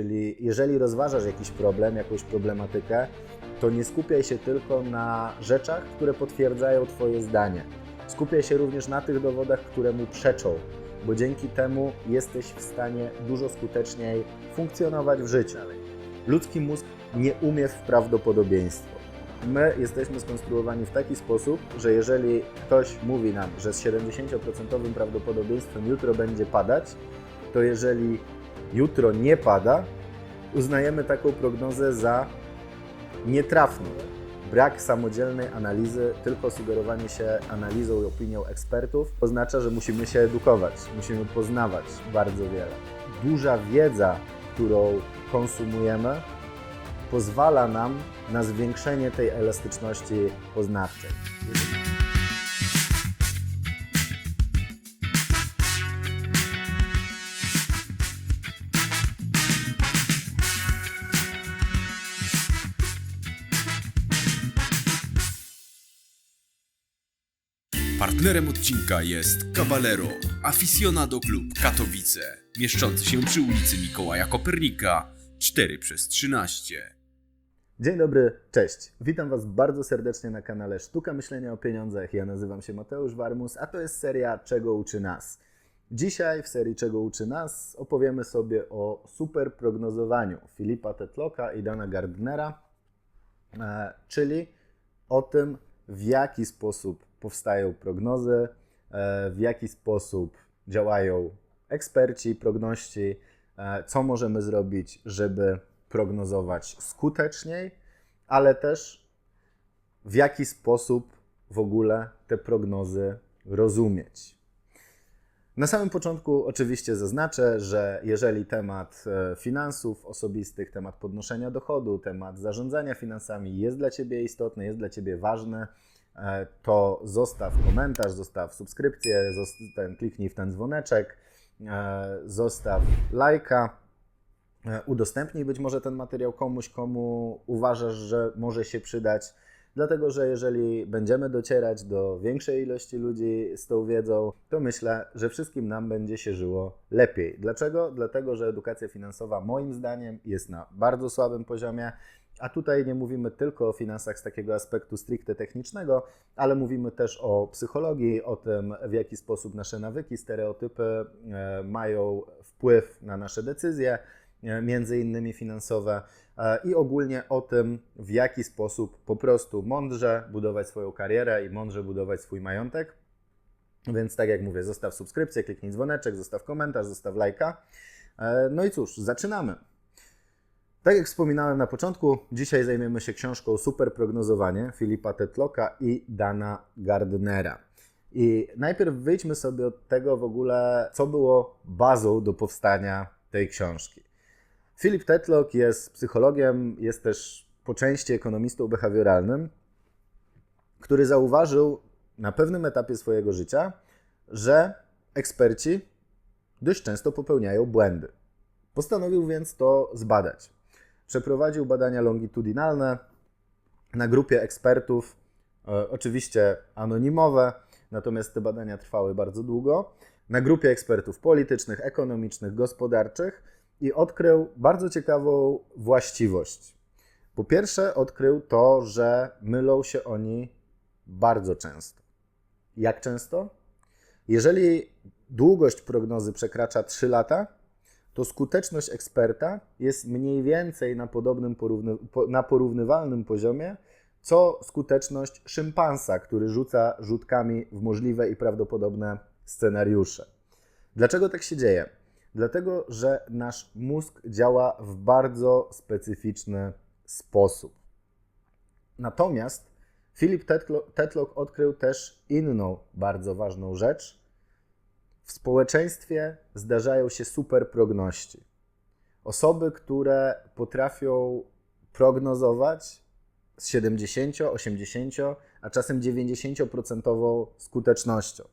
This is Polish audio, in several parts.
Czyli jeżeli rozważasz jakiś problem, jakąś problematykę, to nie skupiaj się tylko na rzeczach, które potwierdzają Twoje zdanie. Skupiaj się również na tych dowodach, które mu przeczą, bo dzięki temu jesteś w stanie dużo skuteczniej funkcjonować w życiu. Ludzki mózg nie umie w prawdopodobieństwo. My jesteśmy skonstruowani w taki sposób, że jeżeli ktoś mówi nam, że z 70% prawdopodobieństwem jutro będzie padać, to jeżeli jutro nie pada, uznajemy taką prognozę za nietrafną. Brak samodzielnej analizy, tylko sugerowanie się analizą i opinią ekspertów oznacza, że musimy się edukować, musimy poznawać bardzo wiele. Duża wiedza, którą konsumujemy, pozwala nam na zwiększenie tej elastyczności poznawczej. Partnerem odcinka jest Caballero, Aficionado Club Katowice, mieszczący się przy ulicy Mikołaja Kopernika 4 przez 13. Dzień dobry, cześć. Witam Was bardzo serdecznie na kanale Sztuka Myślenia o Pieniądzach. Ja nazywam się Mateusz Warmus, a to jest seria Czego uczy nas. Dzisiaj w serii Czego uczy nas opowiemy sobie o super prognozowaniu Filipa Tetlocka i Dana Gardnera, e, czyli o tym, w jaki sposób powstają prognozy, e, w jaki sposób działają eksperci, progności, e, co możemy zrobić, żeby prognozować skuteczniej, ale też w jaki sposób w ogóle te prognozy rozumieć. Na samym początku oczywiście zaznaczę, że jeżeli temat e, finansów osobistych, temat podnoszenia dochodu, temat zarządzania finansami jest dla Ciebie istotny, jest dla Ciebie ważny, to zostaw komentarz, zostaw subskrypcję, ten, kliknij w ten dzwoneczek, e, zostaw lajka, e, udostępnij być może ten materiał komuś, komu uważasz, że może się przydać. Dlatego, że jeżeli będziemy docierać do większej ilości ludzi z tą wiedzą, to myślę, że wszystkim nam będzie się żyło lepiej. Dlaczego? Dlatego, że edukacja finansowa moim zdaniem jest na bardzo słabym poziomie, a tutaj nie mówimy tylko o finansach z takiego aspektu stricte technicznego, ale mówimy też o psychologii, o tym, w jaki sposób nasze nawyki, stereotypy e, mają wpływ na nasze decyzje, e, między innymi finansowe e, i ogólnie o tym, w jaki sposób po prostu mądrze budować swoją karierę i mądrze budować swój majątek. Więc tak jak mówię, zostaw subskrypcję, kliknij dzwoneczek, zostaw komentarz, zostaw lajka. No i cóż, zaczynamy. Tak jak wspominałem na początku, dzisiaj zajmiemy się książką Super Prognozowanie Filipa Tetlocka i Dana Gardnera. I najpierw wyjdźmy sobie od tego w ogóle, co było bazą do powstania tej książki. Philip Tetlock jest psychologiem, jest też po części ekonomistą behawioralnym, który zauważył na pewnym etapie swojego życia, że eksperci dość często popełniają błędy. Postanowił więc to zbadać. Przeprowadził badania longitudinalne na grupie ekspertów, e, oczywiście anonimowe, natomiast te badania trwały bardzo długo, na grupie ekspertów politycznych, ekonomicznych, gospodarczych i odkrył bardzo ciekawą właściwość. Po pierwsze, odkrył to, że mylą się oni bardzo często. Jak często? Jeżeli długość prognozy przekracza 3 lata, to skuteczność eksperta jest mniej więcej na podobnym porówny, po, na porównywalnym poziomie, co skuteczność szympansa, który rzuca rzutkami w możliwe i prawdopodobne scenariusze. Dlaczego tak się dzieje? Dlatego, że nasz mózg działa w bardzo specyficzny sposób. Natomiast Philip Tetlock odkrył też inną bardzo ważną rzecz. W społeczeństwie zdarzają się super progności. Osoby, które potrafią prognozować z 70, 80, a czasem 90% skutecznością.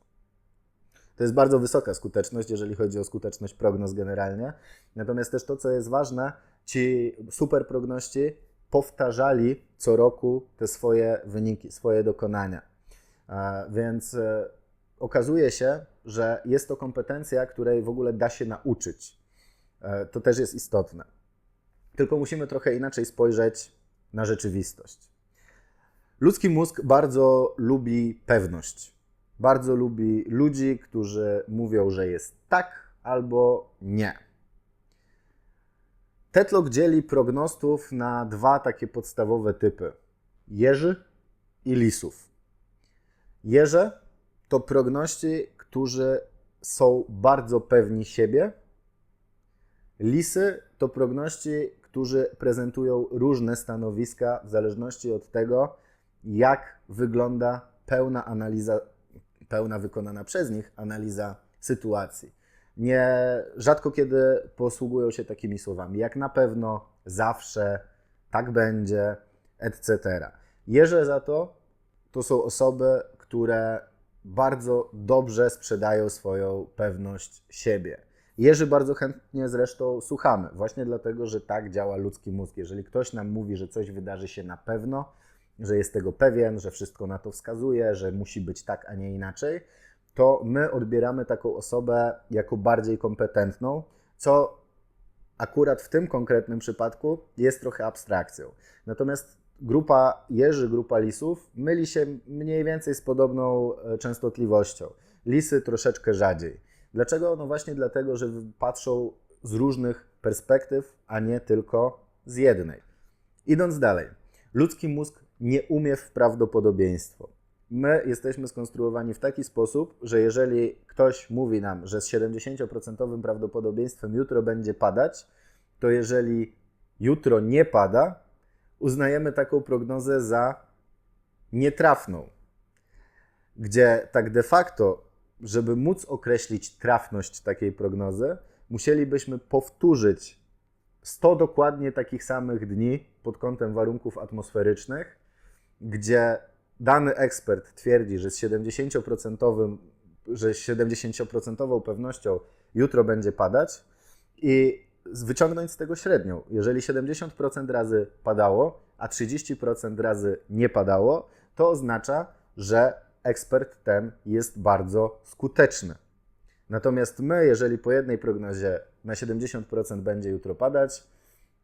To jest bardzo wysoka skuteczność, jeżeli chodzi o skuteczność prognoz generalnie. Natomiast też to, co jest ważne, ci super progności powtarzali co roku te swoje wyniki, swoje dokonania. Więc e, okazuje się, że jest to kompetencja, której w ogóle da się nauczyć. E, To też jest istotne. tylko musimy trochę inaczej spojrzeć na rzeczywistość. Ludzki mózg bardzo lubi pewność. Bardzo lubi ludzi, którzy mówią, że jest tak albo nie. Tetlock dzieli prognostów na dwa takie podstawowe typy: jeży i lisów. Jeże to progności, którzy są bardzo pewni siebie. Lisy to progności, którzy prezentują różne stanowiska w zależności od tego, jak wygląda pełna analiza, pełna wykonana przez nich analiza sytuacji. Nie rzadko kiedy posługują się takimi słowami, jak na pewno, zawsze, tak będzie, etc. Jeże za to to są osoby, które bardzo dobrze sprzedają swoją pewność siebie. Jerzy bardzo chętnie zresztą słuchamy, właśnie dlatego, że tak działa ludzki mózg. Jeżeli ktoś nam mówi, że coś wydarzy się na pewno, że jest tego pewien, że wszystko na to wskazuje, że musi być tak, a nie inaczej, to my odbieramy taką osobę jako bardziej kompetentną, co akurat w tym konkretnym przypadku jest trochę abstrakcją. Natomiast grupa jeży, grupa lisów myli się mniej więcej z podobną e, częstotliwością. Lisy troszeczkę rzadziej. Dlaczego? No właśnie dlatego, że patrzą z różnych perspektyw, a nie tylko z jednej. Idąc dalej, ludzki mózg nie umie w prawdopodobieństwo. My jesteśmy skonstruowani w taki sposób, że jeżeli ktoś mówi nam, że z 70% prawdopodobieństwem jutro będzie padać, to jeżeli jutro nie pada, uznajemy taką prognozę za nietrafną. Gdzie tak de facto, żeby móc określić trafność takiej prognozy, musielibyśmy powtórzyć 100 dokładnie takich samych dni pod kątem warunków atmosferycznych, gdzie dany ekspert twierdzi, że z 70%, że z 70% pewnością jutro będzie padać i wyciągnąć z tego średnią. Jeżeli 70% razy padało, a 30% razy nie padało, to oznacza, że ekspert ten jest bardzo skuteczny. Natomiast my, jeżeli po jednej prognozie na 70% będzie jutro padać,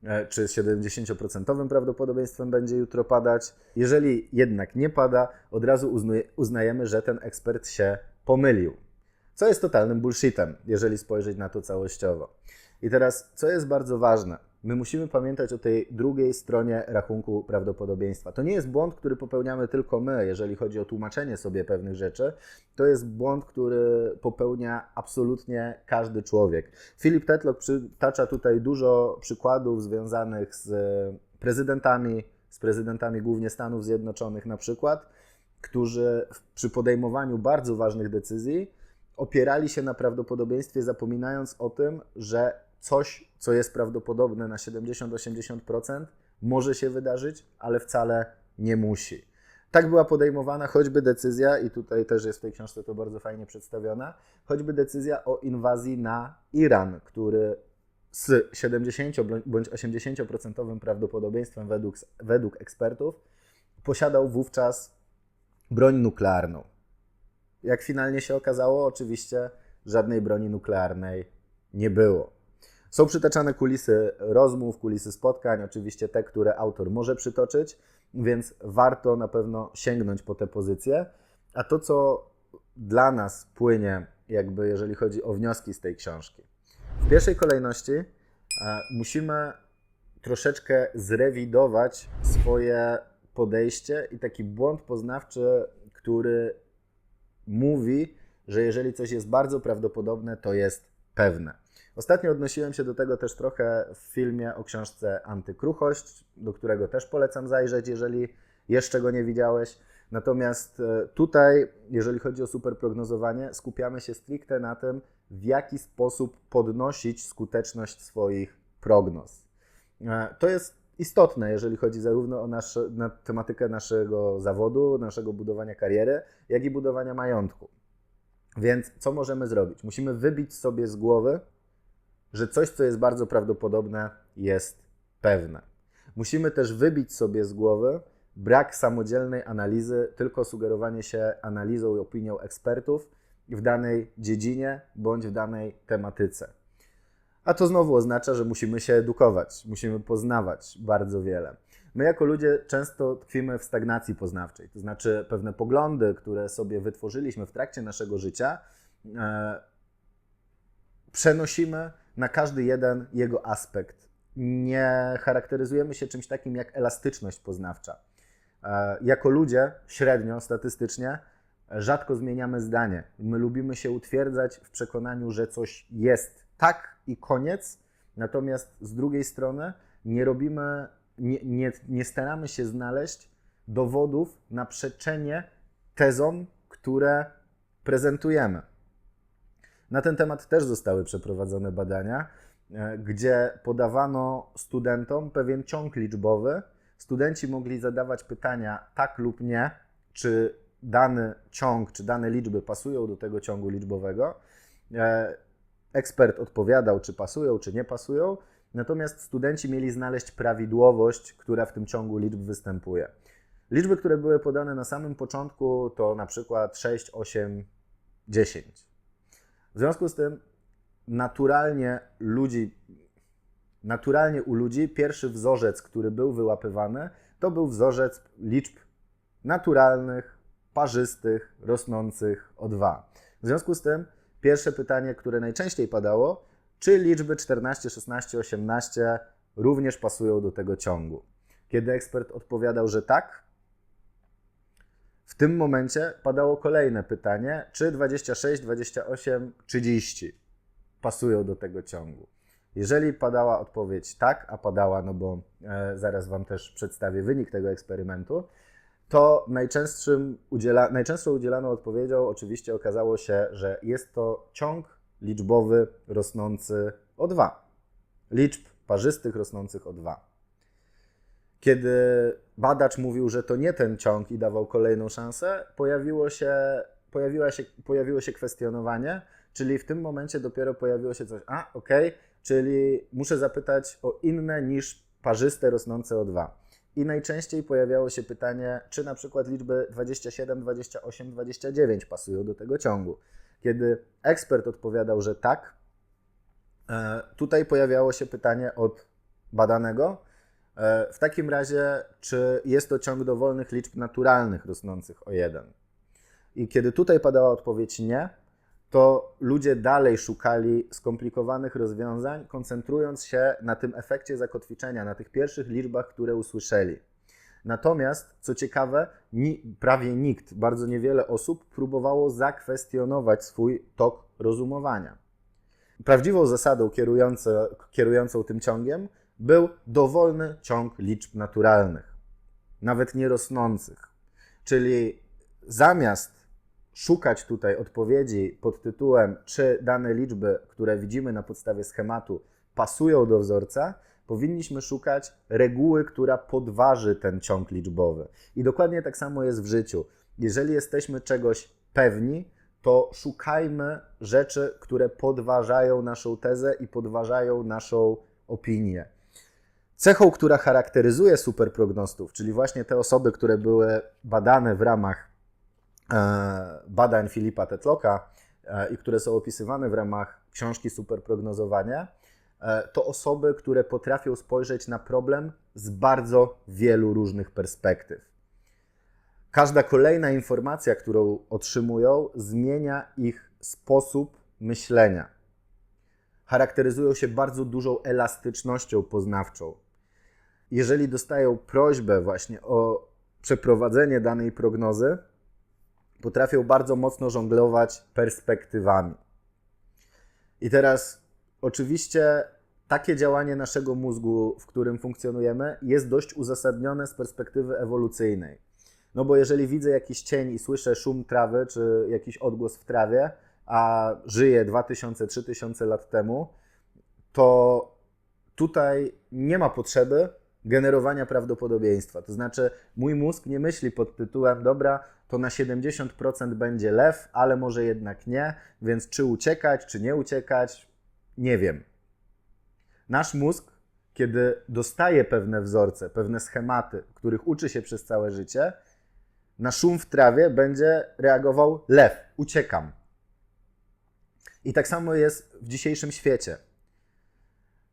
e, czy z 70% prawdopodobieństwem będzie jutro padać, jeżeli jednak nie pada, od razu uznajemy, że ten ekspert się pomylił. Co jest totalnym bullshitem, jeżeli spojrzeć na to całościowo. I teraz, co jest bardzo ważne, my musimy pamiętać o tej drugiej stronie rachunku prawdopodobieństwa. To nie jest błąd, który popełniamy tylko my, jeżeli chodzi o tłumaczenie sobie pewnych rzeczy. To jest błąd, który popełnia absolutnie każdy człowiek. Filip Tetlock przytacza tutaj dużo przykładów związanych z prezydentami, z prezydentami głównie Stanów Zjednoczonych na przykład, którzy przy podejmowaniu bardzo ważnych decyzji opierali się na prawdopodobieństwie, zapominając o tym, że coś, co jest prawdopodobne na 70-80%, może się wydarzyć, ale wcale nie musi. Tak była podejmowana choćby decyzja, i tutaj też jest w tej książce to bardzo fajnie przedstawiona, choćby decyzja o inwazji na Iran, który z 70 bądź 80% prawdopodobieństwem według, według ekspertów posiadał wówczas broń nuklearną. Jak finalnie się okazało, oczywiście żadnej broni nuklearnej nie było. Są przytaczane kulisy rozmów, kulisy spotkań, oczywiście te, które autor może przytoczyć, więc warto na pewno sięgnąć po te pozycje. A to, co dla nas płynie, jakby jeżeli chodzi o wnioski z tej książki. W pierwszej kolejności e, musimy troszeczkę zrewidować swoje podejście i taki błąd poznawczy, który mówi, że jeżeli coś jest bardzo prawdopodobne, to jest pewne. Ostatnio odnosiłem się do tego też trochę w filmie o książce Antykruchość, do którego też polecam zajrzeć, jeżeli jeszcze go nie widziałeś. Natomiast e, tutaj, jeżeli chodzi o superprognozowanie, skupiamy się stricte na tym, w jaki sposób podnosić skuteczność swoich prognoz. E, To jest istotne, jeżeli chodzi zarówno o nasze, na tematykę naszego zawodu, naszego budowania kariery, jak i budowania majątku. Więc co możemy zrobić? Musimy wybić sobie z głowy, że coś, co jest bardzo prawdopodobne, jest pewne. Musimy też wybić sobie z głowy brak samodzielnej analizy, tylko sugerowanie się analizą i opinią ekspertów w danej dziedzinie bądź w danej tematyce. A to znowu oznacza, że musimy się edukować, musimy poznawać bardzo wiele. My jako ludzie często tkwimy w stagnacji poznawczej, to znaczy pewne poglądy, które sobie wytworzyliśmy w trakcie naszego życia, e, przenosimy na każdy jeden jego aspekt. Nie charakteryzujemy się czymś takim jak elastyczność poznawcza. E, Jako ludzie średnio, statystycznie, rzadko zmieniamy zdanie. My lubimy się utwierdzać w przekonaniu, że coś jest tak i koniec, natomiast z drugiej strony nie robimy, nie, nie, nie staramy się znaleźć dowodów na przeczenie tezom, które prezentujemy. Na ten temat też zostały przeprowadzone badania, e, gdzie podawano studentom pewien ciąg liczbowy. Studenci mogli zadawać pytania tak lub nie, czy dany ciąg, czy dane liczby pasują do tego ciągu liczbowego. E, Ekspert odpowiadał, czy pasują, czy nie pasują, natomiast studenci mieli znaleźć prawidłowość, która w tym ciągu liczb występuje. Liczby, które były podane na samym początku, to na przykład 6, 8, 10. W związku z tym naturalnie ludzi, naturalnie u ludzi pierwszy wzorzec, który był wyłapywany, to był wzorzec liczb naturalnych, parzystych, rosnących o 2. W związku z tym pierwsze pytanie, które najczęściej padało, czy liczby 14, 16, 18 również pasują do tego ciągu? Kiedy ekspert odpowiadał, że tak, w tym momencie padało kolejne pytanie, czy 26, 28, 30 pasują do tego ciągu. Jeżeli padała odpowiedź tak, a padała, no bo e, zaraz Wam też przedstawię wynik tego eksperymentu, to najczęstszym udziela, najczęstszą udzielaną odpowiedzią oczywiście okazało się, że jest to ciąg liczbowy rosnący o 2. Liczb parzystych rosnących o 2. Kiedy badacz mówił, że to nie ten ciąg i dawał kolejną szansę, pojawiło się, pojawiła się, pojawiło się kwestionowanie, czyli w tym momencie dopiero pojawiło się coś, a okej, czyli muszę zapytać o inne niż parzyste rosnące o 2. I najczęściej pojawiało się pytanie, czy na przykład liczby 27, 28, 29 pasują do tego ciągu. Kiedy ekspert odpowiadał, że tak, e, tutaj pojawiało się pytanie od badanego, w takim razie, czy jest to ciąg dowolnych liczb naturalnych rosnących o 1. I kiedy tutaj padała odpowiedź nie, to ludzie dalej szukali skomplikowanych rozwiązań, koncentrując się na tym efekcie zakotwiczenia, na tych pierwszych liczbach, które usłyszeli. Natomiast, co ciekawe, ni, prawie nikt, bardzo niewiele osób próbowało zakwestionować swój tok rozumowania. Prawdziwą zasadą kierującą tym ciągiem był dowolny ciąg liczb naturalnych, nawet nie rosnących. Czyli zamiast szukać tutaj odpowiedzi pod tytułem, czy dane liczby, które widzimy na podstawie schematu, pasują do wzorca, powinniśmy szukać reguły, która podważy ten ciąg liczbowy. I dokładnie tak samo jest w życiu. Jeżeli jesteśmy czegoś pewni, to szukajmy rzeczy, które podważają naszą tezę i podważają naszą opinię. Cechą, która charakteryzuje superprognostów, czyli właśnie te osoby, które były badane w ramach e, badań Filipa Tetlocka e, i które są opisywane w ramach książki Superprognozowanie, e, to osoby, które potrafią spojrzeć na problem z bardzo wielu różnych perspektyw. Każda kolejna informacja, którą otrzymują, zmienia ich sposób myślenia. Charakteryzują się bardzo dużą elastycznością poznawczą. Jeżeli dostają prośbę właśnie o przeprowadzenie danej prognozy, potrafią bardzo mocno żonglować perspektywami. I teraz, oczywiście, takie działanie naszego mózgu, w którym funkcjonujemy, jest dość uzasadnione z perspektywy ewolucyjnej. No bo jeżeli widzę jakiś cień i słyszę szum trawy, czy jakiś odgłos w trawie, a żyję 2000-3000 lat temu, to tutaj nie ma potrzeby generowania prawdopodobieństwa. To znaczy, mój mózg nie myśli pod tytułem, dobra, to na 70% będzie lew, ale może jednak nie, więc czy uciekać, czy nie uciekać, nie wiem. Nasz mózg, kiedy dostaje pewne wzorce, pewne schematy, których uczy się przez całe życie, na szum w trawie będzie reagował lew, uciekam. I tak samo jest w dzisiejszym świecie.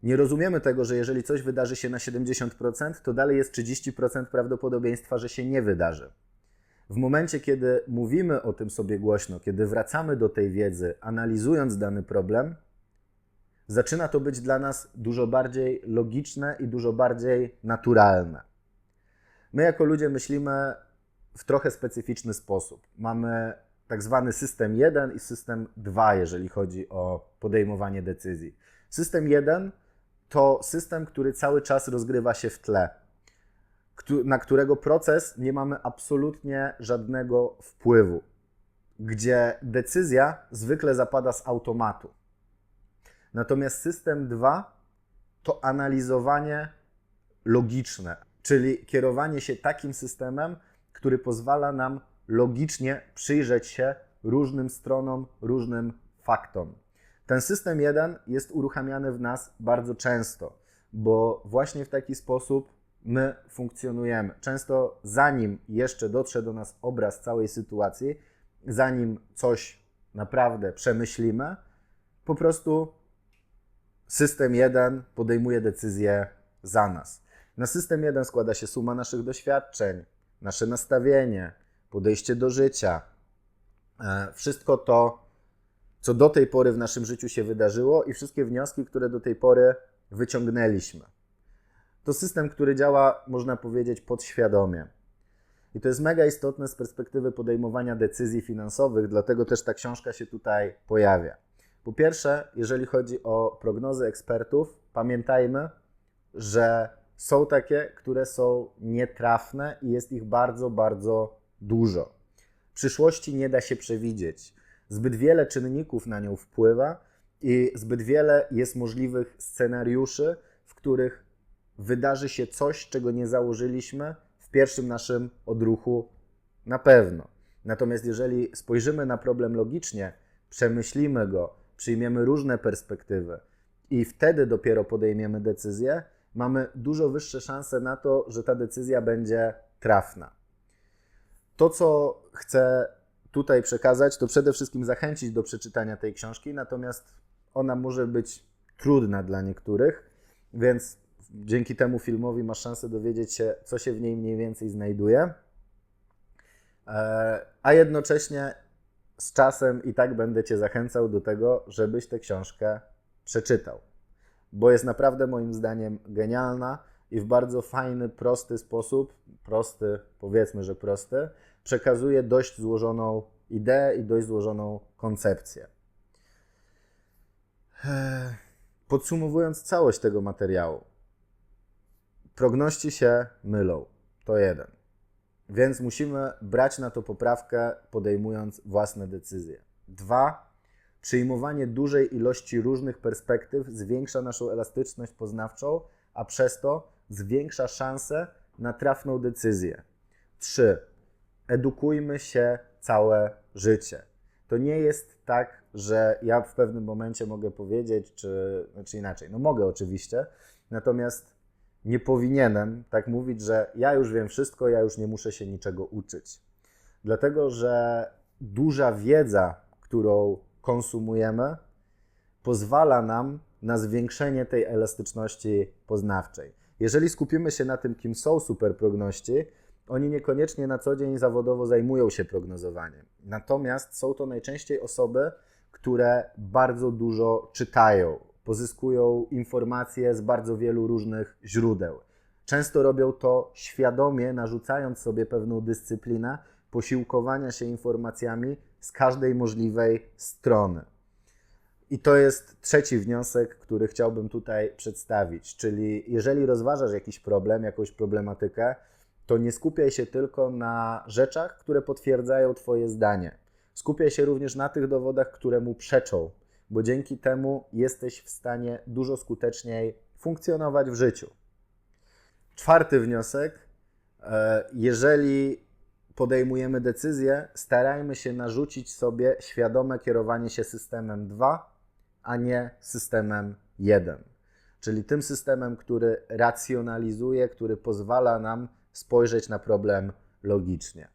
Nie rozumiemy tego, że jeżeli coś wydarzy się na 70%, to dalej jest 30% prawdopodobieństwa, że się nie wydarzy. W momencie, kiedy mówimy o tym sobie głośno, kiedy wracamy do tej wiedzy, analizując dany problem, zaczyna to być dla nas dużo bardziej logiczne i dużo bardziej naturalne. My, jako ludzie, myślimy w trochę specyficzny sposób. Mamy tak zwany system 1 i system 2, jeżeli chodzi o podejmowanie decyzji. System 1 to system, który cały czas rozgrywa się w tle, na którego proces nie mamy absolutnie żadnego wpływu, gdzie decyzja zwykle zapada z automatu. Natomiast system 2 to analizowanie logiczne, czyli kierowanie się takim systemem, który pozwala nam logicznie przyjrzeć się różnym stronom, różnym faktom. Ten system 1 jest uruchamiany w nas bardzo często, bo właśnie w taki sposób my funkcjonujemy. Często zanim jeszcze dotrze do nas obraz całej sytuacji, zanim coś naprawdę przemyślimy, po prostu system 1 podejmuje decyzję za nas. Na system 1 składa się suma naszych doświadczeń, nasze nastawienie, podejście do życia. E, Wszystko to, co do tej pory w naszym życiu się wydarzyło i wszystkie wnioski, które do tej pory wyciągnęliśmy. To system, który działa, można powiedzieć, podświadomie. I to jest mega istotne z perspektywy podejmowania decyzji finansowych, dlatego też ta książka się tutaj pojawia. Po pierwsze, jeżeli chodzi o prognozy ekspertów, pamiętajmy, że są takie, które są nietrafne i jest ich bardzo, bardzo dużo. Przyszłości nie da się przewidzieć. Zbyt wiele czynników na nią wpływa i zbyt wiele jest możliwych scenariuszy, w których wydarzy się coś, czego nie założyliśmy w pierwszym naszym odruchu na pewno. Natomiast jeżeli spojrzymy na problem logicznie, przemyślimy go, przyjmiemy różne perspektywy i wtedy dopiero podejmiemy decyzję, mamy dużo wyższe szanse na to, że ta decyzja będzie trafna. To, co chcę tutaj przekazać, to przede wszystkim zachęcić do przeczytania tej książki, natomiast ona może być trudna dla niektórych, więc dzięki temu filmowi masz szansę dowiedzieć się, co się w niej mniej więcej znajduje. E, A jednocześnie z czasem i tak będę Cię zachęcał do tego, żebyś tę książkę przeczytał, bo jest naprawdę moim zdaniem genialna i w bardzo fajny, prosty sposób, prosty, powiedzmy, że prosty, przekazuje dość złożoną ideę i dość złożoną koncepcję. Eee, Podsumowując całość tego materiału, progności się mylą. To jeden. Więc musimy brać na to poprawkę, podejmując własne decyzje. Dwa, przyjmowanie dużej ilości różnych perspektyw zwiększa naszą elastyczność poznawczą, a przez to zwiększa szanse na trafną decyzję. Trzy, edukujmy się całe życie. To nie jest tak, że ja w pewnym momencie mogę powiedzieć, czy znaczy inaczej. No mogę oczywiście, natomiast nie powinienem tak mówić, że ja już wiem wszystko, ja już nie muszę się niczego uczyć. Dlatego, że duża wiedza, którą konsumujemy, pozwala nam na zwiększenie tej elastyczności poznawczej. Jeżeli skupimy się na tym, kim są superprogności, oni niekoniecznie na co dzień zawodowo zajmują się prognozowaniem. Natomiast są to najczęściej osoby, które bardzo dużo czytają, pozyskują informacje z bardzo wielu różnych źródeł. Często robią to świadomie, narzucając sobie pewną dyscyplinę posiłkowania się informacjami z każdej możliwej strony. I to jest trzeci wniosek, który chciałbym tutaj przedstawić. Czyli jeżeli rozważasz jakiś problem, jakąś problematykę, to nie skupiaj się tylko na rzeczach, które potwierdzają Twoje zdanie. Skupiaj się również na tych dowodach, które mu przeczą, bo dzięki temu jesteś w stanie dużo skuteczniej funkcjonować w życiu. Czwarty wniosek. e, Jeżeli podejmujemy decyzję, starajmy się narzucić sobie świadome kierowanie się systemem 2, a nie systemem 1. Czyli tym systemem, który racjonalizuje, który pozwala nam spojrzeć na problem logicznie.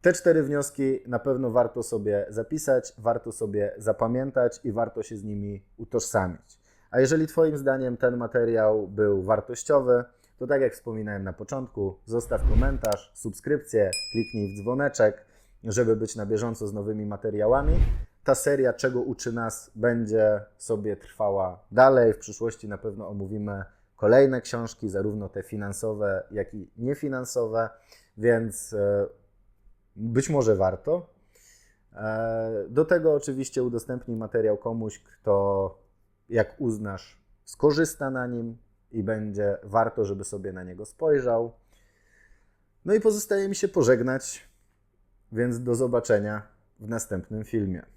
Te cztery wnioski na pewno warto sobie zapisać, warto sobie zapamiętać i warto się z nimi utożsamić. A jeżeli Twoim zdaniem ten materiał był wartościowy, to tak jak wspominałem na początku, zostaw komentarz, subskrypcję, kliknij w dzwoneczek, żeby być na bieżąco z nowymi materiałami. Ta seria, czego uczy nas, będzie sobie trwała dalej. W przyszłości na pewno omówimy kolejne książki, zarówno te finansowe, jak i niefinansowe, więc e, być może warto. E, Do tego oczywiście udostępnij materiał komuś, kto jak uznasz, skorzysta na nim i będzie warto, żeby sobie na niego spojrzał. No i pozostaje mi się pożegnać, więc do zobaczenia w następnym filmie.